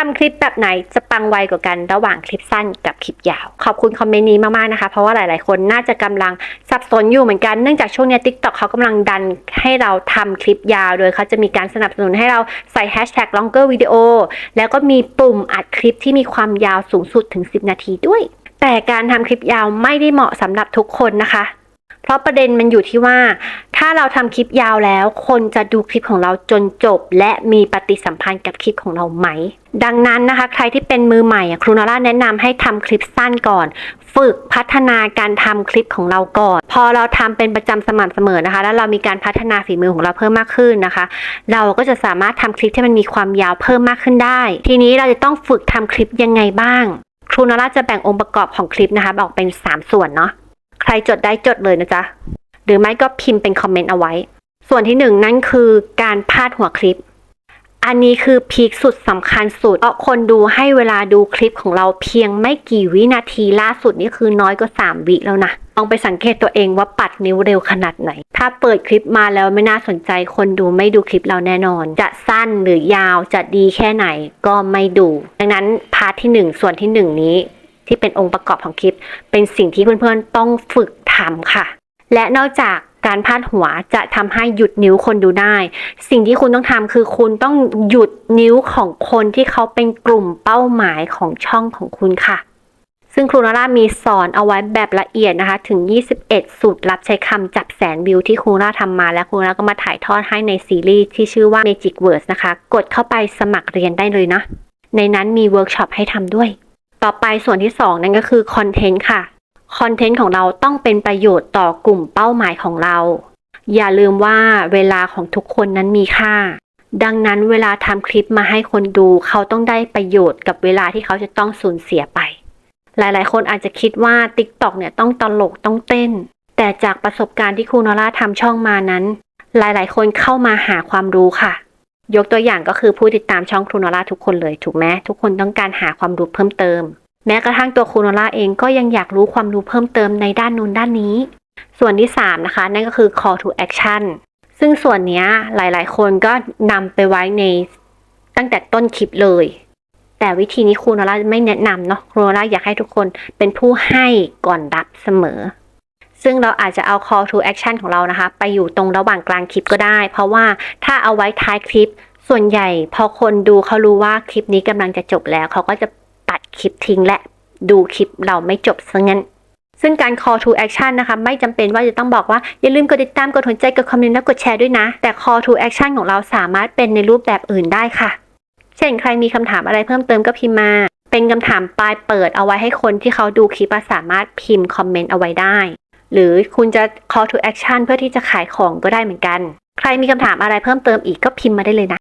ทำคลิปแบบไหนจะปังไวกว่ากันระหว่างคลิปสั้นกับคลิปยาว ขอบคุณคอมเมนต์นี้มากๆนะคะ เพราะว่าหลายๆ คนน่าจะกำลังสับสนอยู่เหมือนกันเนื่องจากช่วงนี้ทิกตอกเขากำลังดันให้เราทำคลิปยาว โดยเขาจะมีการสนับสนุนให้เราใส่แฮชแท็ก longer video แล้วก็มีปุ่มอัดคลิปที่มีความยาวสูงสุดถึง 10 นาทีด้วย แต่การทำคลิปยาวไม่ได้เหมาะสำหรับทุกคนนะคะ ราะประเด็นมันอยู่ที่ว่า ถ้าเราทำคลิปยาวแล้ว คนจะดูคลิปของเราจนจบ และมีปฏิสัมพันธ์กับคลิปของเราไหม ดังนั้นนะคะ ใครที่เป็นมือใหม่อะครูนาร่าแนะนำให้ทำคลิปสั้นก่อน ฝึกพัฒนาการทำคลิปของเราก่อน พอเราทำเป็นประจำสม่ำเสมอนะคะ แล้วเรามีการพัฒนาฝีมือของเราเพิ่มมากขึ้นนะคะ เราก็จะสามารถทำคลิปที่มันมีความยาวเพิ่มมากขึ้นได้ ทีนี้เราจะต้องฝึกทำคลิปยังไงบ้าง ครูนาร่าจะแบ่งองค์ประกอบของคลิปนะคะออกเป็น 3 ส่วนเนาะ ใครจดได้จดเลยนะจ๊ะ หรือไม่ก็พิมพ์เป็นคอมเมนต์เอาไว้ ส่วนที่หนึ่งนั่นคือการพาดหัวคลิป อันนี้คือพีคสุดสำคัญสุด เพราะคนดูให้เวลาดูคลิปของเราเพียงไม่กี่วินาทีล่าสุดนี่คือน้อยกว่า3วิแล้วนะลองไปสังเกตตัวเองว่าปัดนิ้วเร็วขนาดไหน ถ้าเปิดคลิปมาแล้วไม่น่าสนใจ คนดูไม่ดูคลิปเราแน่นอน จะสั้นหรือยาวจะดีแค่ไหนก็ไม่ดู ดังนั้นพาร์ทที่หนึ่งส่วนที่หนึ่งนี้ ที่เป็นองค์ประกอบของคลิป เป็นสิ่งที่เพื่อนๆต้องฝึกทำค่ะ และนอกจากการพาดหัวจะทำให้หยุดนิ้วคนดูได้ สิ่งที่คุณต้องทำคือคุณต้องหยุดนิ้วของคนที่เขาเป็นกลุ่มเป้าหมายของช่องของคุณค่ะ ซึ่งครูนร่ามีสอนเอาไว้แบบละเอียดนะคะ ถึง 21 สูตรลับใช้คำจับแสนวิวที่ครูนร่าทำมา และครูนร่าก็มาถ่ายทอดให้ในซีรีส์ที่ชื่อว่า Magic Words นะคะ กดเข้าไปสมัครเรียนได้เลยนะ ในนั้นมีเวิร์กช็อปให้ทำด้วย ต่อไปส่วนที่ 2 นั่นก็คือคอนเทนต์ค่ะคอนเทนต์ของเราต้องเป็นประโยชน์ต่อกลุ่มเป้าหมายของเรา อย่าลืมว่าเวลาของทุกคนนั้นมีค่า ดังนั้นเวลาทำคลิปมาให้คนดู เขาต้องได้ประโยชน์กับเวลาที่เขาจะต้องสูญเสียไป หลายๆ คนอาจจะคิดว่า TikTok เนี่ยต้องตลกต้องเต้น แต่จากประสบการณ์ที่ครูนอร่าทำช่องมานั้น หลายๆ คนเข้ามาหาความรู้ค่ะ ยกตัวอย่างก็คือผู้ติดตามช่องครูนอร่าทุกคนเลยถูกไหมทุกคนต้องการหาความรู้เพิ่มเติม แม้กระทั่งตัวครูโนล่าเองก็ยังอยากรู้ความรู้เพิ่มเติมในด้านนู้นด้านนี้ ส่วนที่ 3 นะคะ นั่นก็คือ call to action ซึ่งส่วนนี้ยหลายๆ คนก็นำไปไว้ในตั้งแต่ต้นคลิปเลย แต่วิธีนี้ครูโนล่าไม่แนะนำเนาะครูโนล่าอยากให้ทุกคนเป็นผู้ให้ก่อนรับเสมอ ซึ่งเราอาจจะเอา call to action ของเรานะคะ ไปอยู่ตรงระหว่างกลางคลิปก็ได้ เพราะว่าถ้าเอาไว้ท้ายคลิป ส่วนใหญ่พอคนดูเขารู้ว่าคลิปนี้กำลังจะจบแล้ว เขาก็จะตัดคลิปทิ้งและดูคลิปเราไม่จบซะงั้น ซึ่งการ call to action นะคะ ไม่จำเป็นว่าจะต้องบอกว่า อย่าลืมกดติดตามกดหัวใจกดคอมเมนต์และกดแชร์ด้วยนะ แต่ call to action ของเราสามารถเป็นในรูปแบบอื่นได้ค่ะ เช่นใครมีคำถามอะไรเพิ่มเติมก็พิมพ์มาเป็นคำถามปลายเปิดเอาไว้ให้คนที่เขาดูคลิปสามารถพิมพ์คอมเมนต์เอาไว้ได้ หรือคุณจะ call to action เพื่อที่จะขายของก็ได้เหมือนกัน ใครมีคำถามอะไรเพิ่มเติมอีกก็พิมพ์มาได้เลยนะ